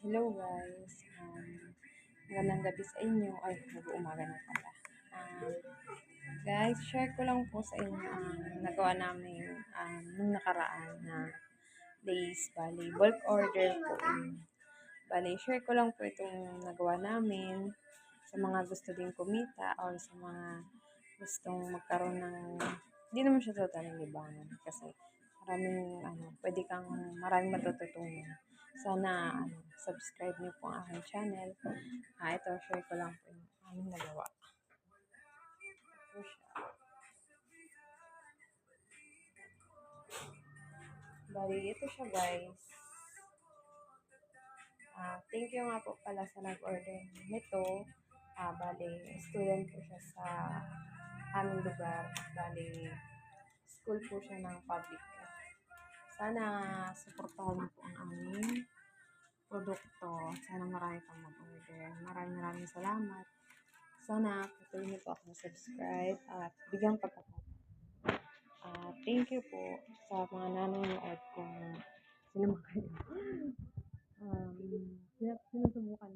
hello guys. Um, magandang gabi sa inyo. Ay, nag-uumaga na pala. Um, guys, share ko lang po sa inyo ang nagawa namin um, nung nakaraan na days. Bali, bulk order po. Um, bali, share ko lang po itong nagawa namin sa mga gusto din kumita or sa mga gustong magkaroon ng hindi naman siya total libangan kasi maraming ano, pwede kang maraming matututunan. Sana ano, subscribe niyo po ang aking channel. Ah, ito, share ko lang po yung aming nagawa. Ito siya. Bali, ito siya guys. Ah, thank you nga po pala sa nag-order nito. Ah, bali, student po siya sa aming lugar. Bali, school po siya ng public. Sana suportahan niyo po ang aming produkto. Sana marami pang mag-order. Maraming maraming salamat. Sana patuloy niyo po akong subscribe at bigyan pagkakataon. Ah, thank you po sa mga nanonood kung sino man kayo. um, sin- sinusubukan